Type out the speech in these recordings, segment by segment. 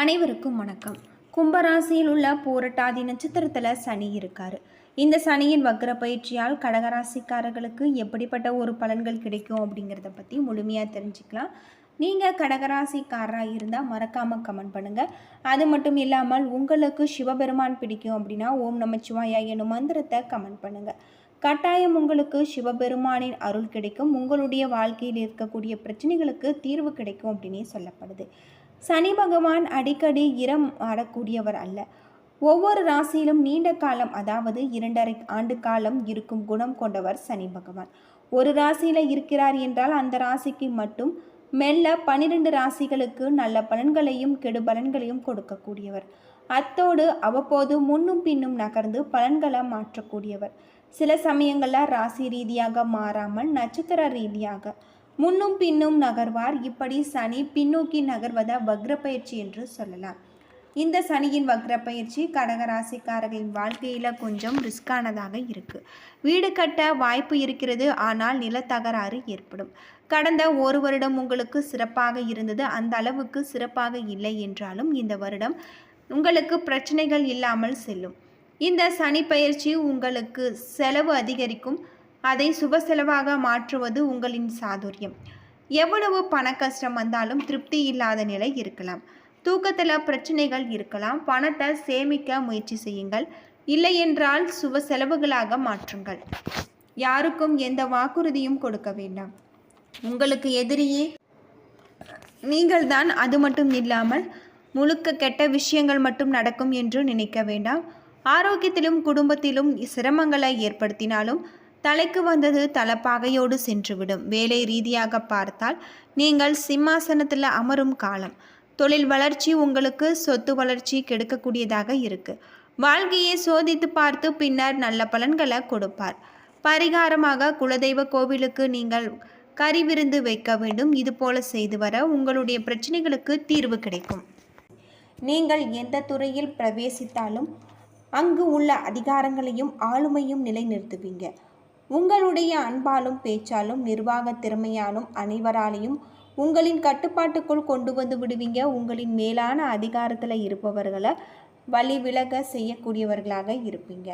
அனைவருக்கும் வணக்கம். கும்பராசியில் உள்ள பூரட்டாதி நட்சத்திரத்தில் சனி இருக்கார். இந்த சனியின் வக்ர பயிற்சியால் கடகராசிக்காரர்களுக்கு எப்படிப்பட்ட ஒரு பலன்கள் கிடைக்கும் அப்படிங்கிறத பற்றி முழுமையாக தெரிஞ்சுக்கலாம். நீங்கள் கடகராசிக்காரராக இருந்தால் மறக்காமல் கமெண்ட் பண்ணுங்கள் அது மட்டும் இல்லாமல் உங்களுக்கு சிவபெருமான் பிடிக்கும் அப்படின்னா ஓம் நமச்சிவாயா எனும் மந்திரத்தை கமெண்ட் பண்ணுங்கள் கட்டாயம் உங்களுக்கு சிவபெருமானின் அருள் கிடைக்கும். உங்களுடைய வாழ்க்கையில் இருக்கக்கூடிய பிரச்சனைகளுக்கு தீர்வு கிடைக்கும் அப்படின்னே சொல்லப்படுது. சனி பகவான் அடிக்கடி இரம் ஆடக்கூடியவர் அல்ல. ஒவ்வொரு ராசியிலும் நீண்ட காலம் அதாவது இரண்டரை ஆண்டு காலம் இருக்கும் குணம் கொண்டவர் சனி பகவான். ஒரு ராசியில் இருக்கிறார் என்றால் அந்த ராசிக்கு மட்டும் மெல்ல பனிரெண்டு ராசிகளுக்கு நல்ல பலன்களையும் கெடு பலன்களையும் கொடுக்கக்கூடியவர். அத்தோடு அவ்வப்போது முன்னும் பின்னும் நகர்ந்து பலன்களை மாற்றக்கூடியவர். சில சமயங்களில் ராசி ரீதியாக மாறாமல் நட்சத்திர ரீதியாக முன்னும் பின்னும் நகர்வார். இப்படி சனி பின்னோக்கி நகர்வத வக்ர பயிற்சி என்று சொல்லலாம். இந்த சனியின் வக்ர பயிற்சி கடகராசிக்காரர்களின் வாழ்க்கையில் கொஞ்சம் ரிஸ்கானதாக இருக்குது வீடு கட்ட வாய்ப்பு இருக்கிறது ஆனால் நிலத்தகராறு ஏற்படும். கடந்த ஒரு வருடம் உங்களுக்கு சிறப்பாக இருந்தது. அந்த அளவுக்கு சிறப்பாக இல்லை என்றாலும் இந்த வருடம் உங்களுக்கு பிரச்சனைகள் இல்லாமல் செல்லும். இந்த சனி பயிற்சி உங்களுக்கு செலவு அதிகரிக்கும். அதை சுப செலவாக மாற்றுவது உங்களின் சாதுரியம். எவ்வளவு பண கஷ்டம் வந்தாலும் திருப்தி இல்லாத நிலை இருக்கலாம். தூக்கத்தில் பிரச்சனைகள் இருக்கலாம். பணத்தை சேமிக்க முயற்சி செய்யுங்கள். இல்லை என்றால் சுப செலவுகளாக மாற்றுங்கள். யாருக்கும் எந்த வாக்குறுதியும் கொடுக்க வேண்டாம். உங்களுக்கு எதிரியே. நீங்கள்தான் அது மட்டும் இல்லாமல் முழுக்க கெட்ட விஷயங்கள் மட்டும் நடக்கும் என்று நினைக்க வேண்டாம். ஆரோக்கியத்திலும் குடும்பத்திலும் சிரமங்களை ஏற்படுத்தினாலும் தலைக்கு வந்தது தலப்பாகையோடு சென்றுவிடும். வேலை ரீதியாக பார்த்தால் நீங்கள் சிம்மாசனத்தில் அமரும் காலம். தொழில் வளர்ச்சி உங்களுக்கு சொத்து வளர்ச்சி கெடுக்கக்கூடியதாக இருக்கு. வாழ்க்கையை சோதித்து பார்த்து பின்னர் நல்ல பலன்களை கொடுப்பார். பரிகாரமாக குலதெய்வ கோவிலுக்கு நீங்கள் கறி விருந்து வைக்க வேண்டும். இது போல செய்து வர உங்களுடைய பிரச்சனைகளுக்கு தீர்வு கிடைக்கும். நீங்கள் எந்த துறையில் பிரவேசித்தாலும் அங்கு உள்ள அதிகாரங்களையும் ஆளுமையும் நிலைநிறுத்துவீங்க. உங்களுடைய அன்பாலும் பேச்சாலும் நிர்வாக திறமையாலும் அனைவராலையும் உங்களின் கட்டுப்பாட்டுக்குள் கொண்டு வந்து விடுவீங்க. உங்களின் மேலான அதிகாரத்தில் இருப்பவர்களை வழி விலக செய்யக்கூடியவர்களாக இருப்பீங்க.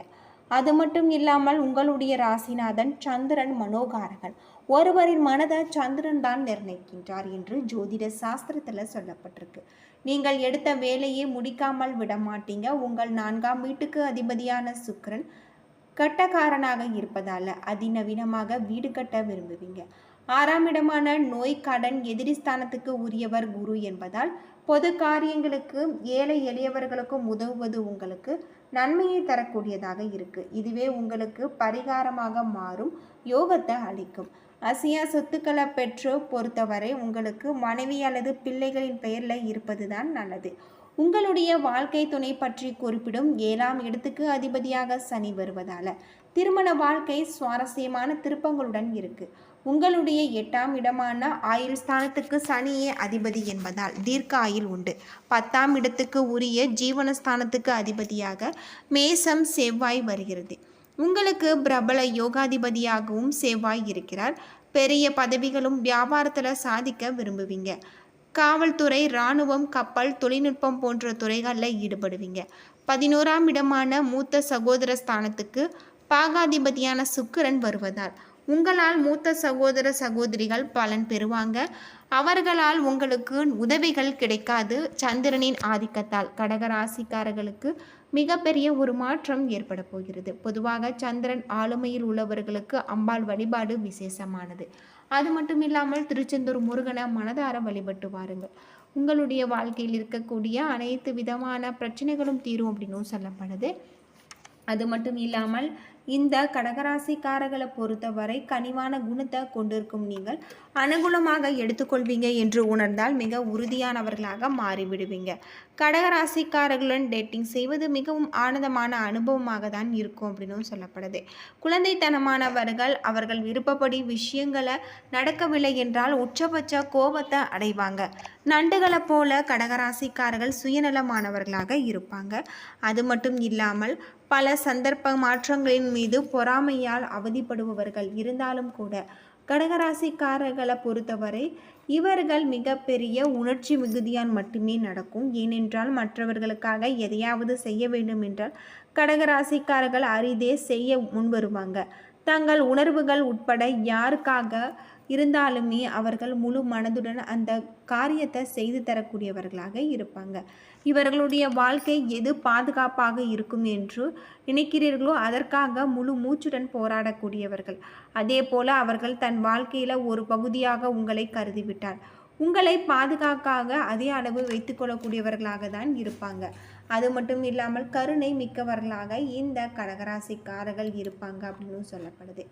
அது மட்டும் இல்லாமல் உங்களுடைய ராசிநாதன் சந்திரன் மனோகாரகன். ஒருவரின் மனதை சந்திரன் தான் நிர்ணயிக்கின்றார் என்று ஜோதிட சாஸ்திரத்தில் சொல்லப்பட்டிருக்கு. நீங்கள் எடுத்த வேலையை முடிக்காமல் விட மாட்டீங்க உங்கள் நான்காம் வீட்டுக்கு அதிபதியான சுக்கரன் கட்டக்காரனாக இருப்பதால் அதிநவீனமாக வீடு கட்ட விரும்புவீங்க. ஆறாம் இடமான நோய் கடன் எதிரி ஸ்தானத்துக்கு உரியவர் குரு என்பதால் பொது காரியங்களுக்கு ஏழை எளியவர்களுக்கும் உதவுவது உங்களுக்கு நன்மையை தரக்கூடியதாக இருக்கு. இதுவே உங்களுக்கு பரிகாரமாக மாறும் யோகத்தை அளிக்கும். அசியா சொத்துக்களை பெற்று பொறுத்தவரை உங்களுக்கு மனைவி அல்லது பிள்ளைகளின் பெயரில் இருப்பதுதான் நல்லது. உங்களுடைய வாழ்க்கை துணை பற்றி குறிப்பிடும் ஏழாம் இடத்துக்கு அதிபதியாக சனி வருவதால திருமண வாழ்க்கை சுவாரஸ்யமான திருப்பங்களுடன் இருக்கு. உங்களுடைய எட்டாம் இடமான ஆயுள் ஸ்தானத்துக்கு சனியே அதிபதி என்பதால் தீர்க்க ஆயுள் உண்டு. பத்தாம் இடத்துக்கு உரிய ஜீவனஸ்தானத்துக்கு அதிபதியாக மேசம் செவ்வாய் வருகிறது. உங்களுக்கு பிரபல யோகாதிபதியாகவும் செவ்வாய் இருக்கிறார். பெரிய பதவிகளும் வியாபாரத்தில் சாதிக்க விரும்புவீங்க. காவல்துறை இராணுவம் கப்பல் தொழில்நுட்பம் போன்ற துறைகளில் ஈடுபடுவீங்க. பதினோராம் இடமான மூத்த சகோதர ஸ்தானத்துக்கு பாகாதிபதியான சுக்கிரன் வருவதால் உங்களால் மூத்த சகோதர சகோதரிகள் பலன் பெறுவாங்க. அவர்களால் உங்களுக்கு உதவிகள் கிடைக்காது. சந்திரனின் ஆதிக்கத்தால் கடகராசிக்காரர்களுக்கு மிகப்பெரிய ஒரு மாற்றம் ஏற்பட போகிறது. பொதுவாக சந்திரன் ஆளுமையில் உள்ளவர்களுக்கு அம்பாள் வழிபாடு விசேஷமானது. அது மட்டும் இல்லாமல் திருச்செந்தூர் முருகனை மனதார வழிபட்டு வாருங்கள். உங்களுடைய வாழ்க்கையில் இருக்கக்கூடிய அனைத்து விதமான பிரச்சனைகளும் தீரும் அப்படின்னும் சொல்லப்படுது. அது மட்டும் இல்லாமல் இந்த கடகராசிக்காரர்களை பொறுத்தவரை கனிவான குணத்தை கொண்டிருக்கும் நீங்கள் அனுகூலமாக எடுத்துக்கொள்வீங்க என்று உணர்ந்தால் மிக உறுதியானவர்களாக மாறிவிடுவீங்க. கடகராசிக்காரர்களுடன் டேட்டிங் செய்வது மிகவும் ஆனந்தமான அனுபவமாக தான் இருக்கும் அப்படின்னு சொல்லப்படுது. குழந்தைத்தனமானவர்கள் அவர்கள் விருப்பப்படி விஷயங்களை நடக்கவில்லை என்றால் உச்சபட்ச கோபத்தை அடைவாங்க. நண்டுகளை போல கடகராசிக்காரர்கள் சுயநலமானவர்களாக இருப்பாங்க. அது மட்டும் இல்லாமல் பல சந்தர்ப்ப மாற்றங்களின் மீது பொறாமையால் அவதிப்படுபவர்கள் இருந்தாலும் கூட கடகராசிக்காரர்களை பொறுத்தவரை இவர்கள் மிகப்பெரிய உணர்ச்சி மிகுதியால் மட்டுமே நடக்கும். ஏனென்றால் மற்றவர்களுக்காக எதையாவது செய்ய வேண்டும் என்றால் கடகராசிக்காரர்கள் அரிதே செய்ய முன்வருவாங்க தங்கள் உணர்வுகள் உட்பட யாருக்காக இருந்தாலுமே அவர்கள் முழு மனதுடன் அந்த காரியத்தை செய்து தரக்கூடியவர்களாக இருப்பாங்க. இவர்களுடைய வாழ்க்கை எது பாதுகாப்பாக இருக்கும் என்று நினைக்கிறீர்களோ அதற்காக முழு மூச்சுடன் போராடக்கூடியவர்கள். அதே போல அவர்கள் தன் வாழ்க்கையில் ஒரு பகுதியாக உங்களை கருதிவிட்டார். உங்களை பாதுகாக்காக அதே அளவு வைத்துக்கொள்ளக்கூடியவர்களாக தான் இருப்பாங்க. அது மட்டும் இல்லாமல் கருணை மிக்கவர்களாக இந்த கடகராசிக்காரர்கள் இருப்பாங்க அப்படின்னு சொல்லப்படுது.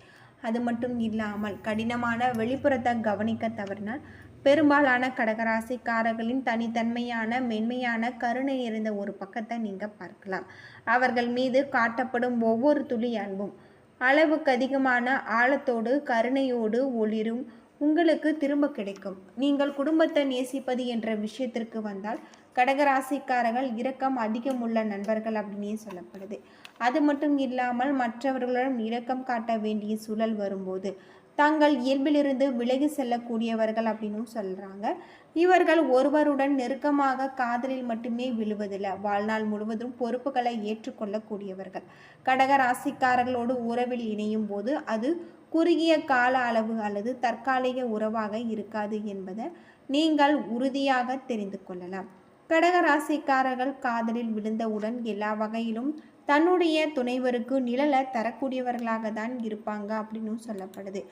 அது மட்டும் இல்லாமல் கடினமான வெளிப்புறத்தை கவனிக்க தவறினால் பெரும்பாலான கடகராசிக்காரர்களின் தனித்தன்மையான மென்மையான கருணை இருந்த ஒரு பக்கத்தை நீங்கள் பார்க்கலாம். அவர்கள் மீது காட்டப்படும் ஒவ்வொரு துளி அன்பும் அளவுக்கு அதிகமான ஆழத்தோடு கருணையோடு ஒளிரும் உங்களுக்கு திரும்ப கிடைக்கும். நீங்கள் குடும்பத்தை நேசிப்பது என்ற விஷயத்திற்கு வந்தால் கடகராசிக்காரர்கள் இரக்கம் அதிகம் உள்ள நண்பர்கள் அப்படின்னே சொல்லப்படுது. அது மட்டும் இல்லாமல் மற்றவர்களிடம் இரக்கம் காட்ட வேண்டிய சூழல் வரும்போது தங்கள் இயல்பிலிருந்து விலகி செல்லக்கூடியவர்கள் அப்படின்னு சொல்கிறாங்க இவர்கள் ஒருவருடன் நெருக்கமாக காதலில் மட்டுமே விழுவதில்லை. வாழ்நாள் முழுவதும் பொறுப்புகளை ஏற்றுக்கொள்ளக்கூடியவர்கள். கடக ராசிக்காரர்களோடு உறவில் இணையும் போது அது குறுகிய கால அளவு அல்லது தற்காலிக உறவாக இருக்காது என்பதை நீங்கள் உறுதியாக தெரிந்து கொள்ளலாம். கடக ராசிக்காரர்கள் காதலில் விழுந்தவுடன் எல்லா வகையிலும் தன்னுடைய துணைவருக்கு நிழலை தரக்கூடியவர்களாக தான் இருப்பாங்க அப்படின்னும் சொல்லப்படுது.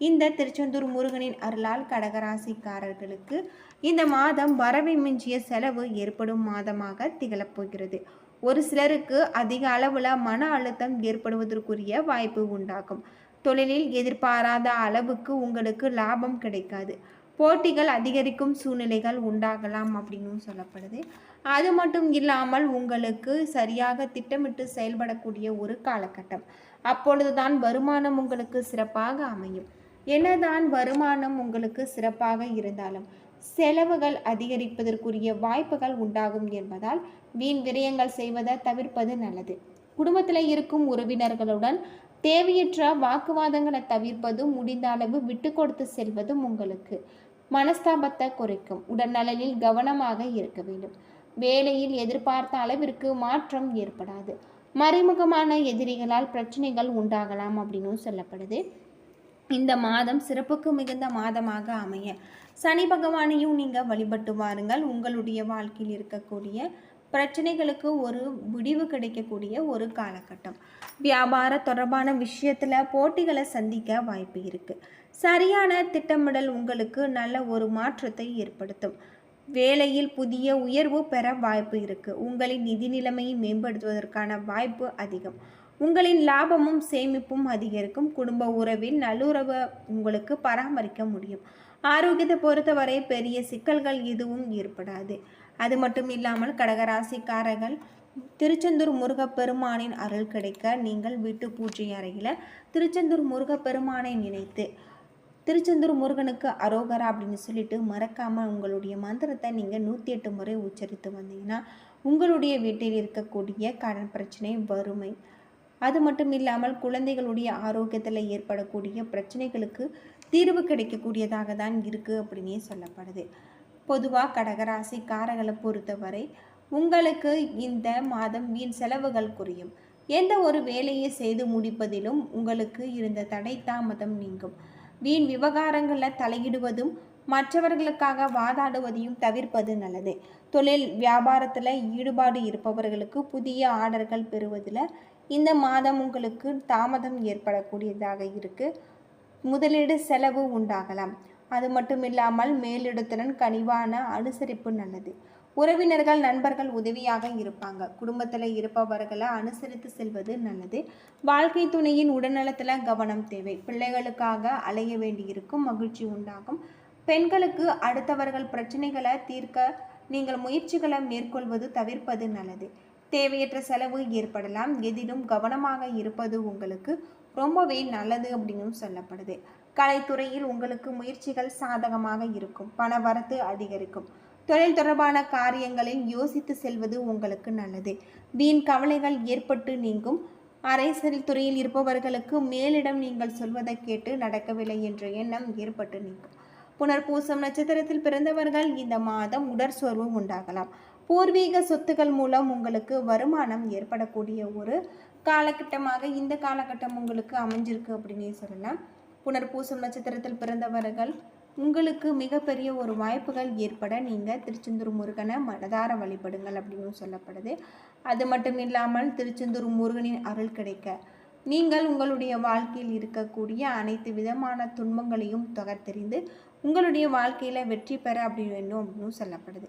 இந்த திருச்செந்தூர் முருகனின் அருளால் கடகராசிக்காரர்களுக்கு இந்த மாதம் வரவை மிஞ்சிய செலவு ஏற்படும் மாதமாக திகழப்போகிறது ஒரு சிலருக்கு அதிக அளவில் மன அழுத்தம் ஏற்படுவதற்குரிய வாய்ப்பு உண்டாகும். தொழிலில் எதிர்பாராத அளவுக்கு உங்களுக்கு லாபம் கிடைக்காது. போட்டிகள் அதிகரிக்கும் சூழ்நிலைகள் உண்டாகலாம் அப்படின்னு சொல்லப்படுது. அது மட்டும் இல்லாமல் உங்களுக்கு சரியாக திட்டமிட்டு செயல்படக்கூடிய ஒரு காலகட்டம். அப்பொழுதுதான் வருமானம் உங்களுக்கு சிறப்பாக அமையும். என்னதான் வருமானம் உங்களுக்கு சிறப்பாக இருந்தாலும் செலவுகள் அதிகரிப்பதற்குரிய வாய்ப்புகள் உண்டாகும் என்பதால் வீண் விரயங்கள் செய்வதை தவிர்ப்பது நல்லது. குடும்பத்தில் இருக்கும் உறவினர்களுடன் தேவையற்ற வாக்குவாதங்களை தவிர்ப்பதும் முடிந்த அளவு விட்டு கொடுத்து செல்வதும் உங்களுக்கு. மனஸ்தாபத்தை குறைக்கும். உடல்நலனில் கவனமாக இருக்க வேண்டும். வேலையில் எதிர்பார்த்த அளவிற்கு மாற்றம் ஏற்படாது. மறைமுகமான எதிரிகளால் பிரச்சனைகள் உண்டாகலாம் அப்படின்னு சொல்லப்படுது. இந்த மாதம் சிறப்புக்கு மிகுந்த மாதமாக அமைய. சனி பகவானையும் நீங்கள் வழிபட்டு வாருங்கள். உங்களுடைய வாழ்க்கையில் இருக்கக்கூடிய பிரச்சனைகளுக்கு ஒரு முடிவு கிடைக்கக்கூடிய ஒரு காலகட்டம். வியாபார தொடர்பான விஷயத்தில் போட்டிகளை சந்திக்க வாய்ப்பு இருக்குது சரியான திட்டமிடல் உங்களுக்கு நல்ல ஒரு மாற்றத்தை ஏற்படுத்தும். வேலையில் புதிய உயர்வு பெற வாய்ப்பு இருக்குது உங்களின் நிதி நிலைமையை மேம்படுத்துவதற்கான வாய்ப்பு அதிகம். உங்களின் லாபமும் சேமிப்பும் அதிகரிக்கும். குடும்ப உறவில் நல்லுறவை உங்களுக்கு பராமரிக்க முடியும். ஆரோக்கியத்தை பொறுத்தவரை பெரிய சிக்கல்கள் எதுவும் ஏற்படாது. அது மட்டும் இல்லாமல் கடகராசிக்காரர்கள் திருச்செந்தூர் முருகப்பெருமானின் அருள் கிடைக்க நீங்கள் வீட்டு பூஜை அறையில் திருச்செந்தூர் முருகப்பெருமானை நினைத்து திருச்செந்தூர் முருகனுக்கு அரோகரா அப்படின்னு சொல்லிட்டு மறக்காமல் உங்களுடைய மந்திரத்தை நீங்கள் நூற்றி எட்டு முறை உச்சரித்து வந்தீங்கன்னா உங்களுடைய வீட்டில் இருக்கக்கூடிய கடன் பிரச்சனை வறுமை. அது மட்டும் இல்லாமல் குழந்தைகளுடைய ஆரோக்கியத்தில் ஏற்படக்கூடிய பிரச்சனைகளுக்கு தீர்வு கிடைக்கக்கூடியதாக தான் இருக்குது அப்படின்னே சொல்லப்படுது. பொதுவாக கடகராசி காரகளை பொறுத்தவரை உங்களுக்கு இந்த மாதம் வீண் செலவுகள் குறையும். எந்த ஒரு வேலையை செய்து முடிப்பதிலும் உங்களுக்கு இருந்த தடை தாமதம் நீங்கும். வீண் விவகாரங்களில் தலையிடுவதும் மற்றவர்களுக்காக வாதாடுவதையும் தவிர்ப்பது நல்லது. தொழில் வியாபாரத்தில் ஈடுபாடு இருப்பவர்களுக்கு புதிய ஆர்டர்கள் பெறுவதில் இந்த மாதம் உங்களுக்கு தாமதம் ஏற்படக்கூடியதாக இருக்குது முதலீடு செலவு உண்டாகலாம். அது மட்டும் இல்லாமல் மேலிடத்துடன் கனிவான அனுசரிப்பு நல்லது. உறவினர்கள் நண்பர்கள் உதவியாக இருப்பாங்க. குடும்பத்தில் இருப்பவர்களை அனுசரித்து செல்வது நல்லது. வாழ்க்கை துணையின் உடல்நலத்தில் கவனம் தேவை. பிள்ளைகளுக்காக அலைய வேண்டியிருக்கும் மகிழ்ச்சி உண்டாகும். பெண்களுக்கு அடுத்தவர்கள் பிரச்சனைகளை தீர்க்க நீங்கள் முயற்சிகளை மேற்கொள்வது தவிர்ப்பது நல்லது. தேவையற்ற செலவு ஏற்படலாம். எதிலும் கவனமாக இருப்பது உங்களுக்கு ரொம்பவே நல்லது அப்படின்னு சொல்லப்படுது. கலைத்துறையில் உங்களுக்கு முயற்சிகள் சாதகமாக இருக்கும். பண வரத்து அதிகரிக்கும். தொழில் தொடர்பான காரியங்களில் யோசித்து செல்வது உங்களுக்கு நல்லது. வீண் கவலைகள் ஏற்பட்டு நீங்கும். அரசியல் துறையில் இருப்பவர்களுக்கு மேலிடம் நீங்கள் சொல்வதை கேட்டு நடக்கவில்லை என்ற எண்ணம் ஏற்பட்டு நீங்கும். புனர்பூசம் நட்சத்திரத்தில் பிறந்தவர்கள் இந்த மாதம் உடற்சோர்வு உண்டாகலாம். பூர்வீக சொத்துக்கள் மூலம் உங்களுக்கு வருமானம் ஏற்படக்கூடிய ஒரு காலகட்டமாக இந்த காலகட்டம் உங்களுக்கு அமைஞ்சிருக்கு அப்படின்னே சொல்லலாம். புனர்பூசம் நட்சத்திரத்தில் பிறந்தவர்கள் உங்களுக்கு மிகப்பெரிய ஒரு வாய்ப்புகள் ஏற்பட நீங்கள் திருச்செந்தூர் முருகனை மனதார வழிபடுங்கள் அப்படின்னு சொல்லப்படுது. அது மட்டும் இல்லாமல் திருச்செந்தூர் முருகனின் அருள் கிடைக்க நீங்கள் உங்களுடைய வாழ்க்கையில் இருக்கக்கூடிய அனைத்து விதமான துன்பங்களையும் தொகர்த்தெறிந்து உங்களுடைய வாழ்க்கையில் வெற்றி பெற அப்படி வேணும் அப்படின்னு சொல்லப்படுது.